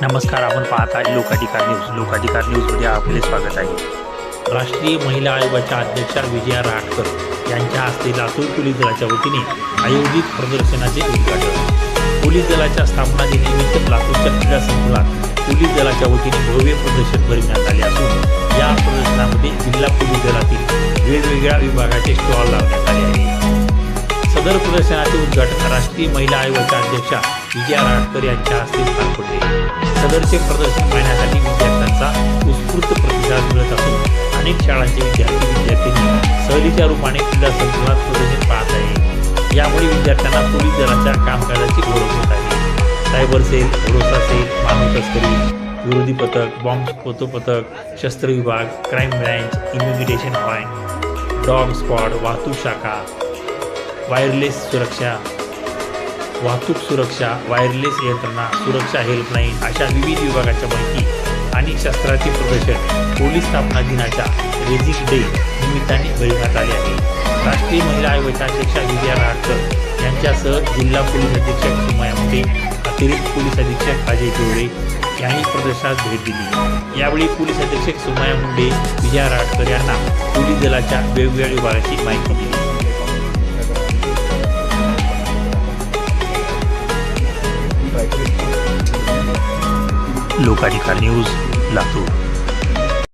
नमस्कार आपण पाहत आहे लोकाधिकार न्यूज. लोकाधिकार न्यूजमध्ये आपले स्वागत आहे. राष्ट्रीय महिला आयोगाच्या अध्यक्षा विजया राटकर यांच्या हस्ते लातूर पोलीस दलाच्या वतीने आयोजित प्रदर्शनाचे उद्घाटन. पोलीस दलाच्या स्थापना दिनानिमित्त लातूरच्या क्रीडा संकुलात पोलीस दलाच्या वतीने भव्य प्रदर्शन भरविण्यात आले असून या प्रदर्शनामध्ये जिल्हा पोलीस दलातील वेगवेगळ्या विभागाचे स्टॉल लावण्यात आले आहेत. सदर प्रदर्शनाचे उद्घाटन राष्ट्रीय महिला आयोगाच्या अध्यक्षा विजया राठकर यांच्या हस्ते पार पडले सदरचे प्रदर्शन पाहण्यासाठी विद्यार्थ्यांचा उत्स्फूर्त प्रतिसाद मिळत असून अनेक शाळांचे विद्यार्थी विद्यार्थ्यांनी सहलीच्या रूपाने क्रीडा संकुलात प्रदर्शन पाहत आहे यामुळे विद्यार्थ्यांना पोलीस दलाच्या कामकाजाची ओळख होत आहे. सायबर सेल भरोसा सेल मानव तस्करी विरोधी पथक बॉम्ब स्फोतो पथक शस्त्र विभाग crime branch investigation point dog squad वाहतूक शाखा वायरलेस सुरक्षा वाहतूक सुरक्षा वायरलेस यंत्रणा सुरक्षा हेल्पलाईन अशा विविध विभागाच्या माहिती आणि शस्त्राचे प्रदर्शन पोलीस स्थापना दिनाच्या रेझिंग डे निमित्ताने भरविण्यात आले आहे. राष्ट्रीय महिला आयोगाच्या अध्यक्षा विजया राहटकर यांच्यासह जिल्हा पोलीस अधीक्षक सुमया मुंडे अतिरिक्त पोलीस अधीक्षक अजय जोडे यांनी प्रदर्शनास भेट दिली. यावेळी पोलीस अधीक्षक सुमया मुंडे विजया राहटकर यांना पोलीस दलाच्या वेगवेगळ्या विभागाची माहिती दिली. लोकाधिकार न्यूज लातूर.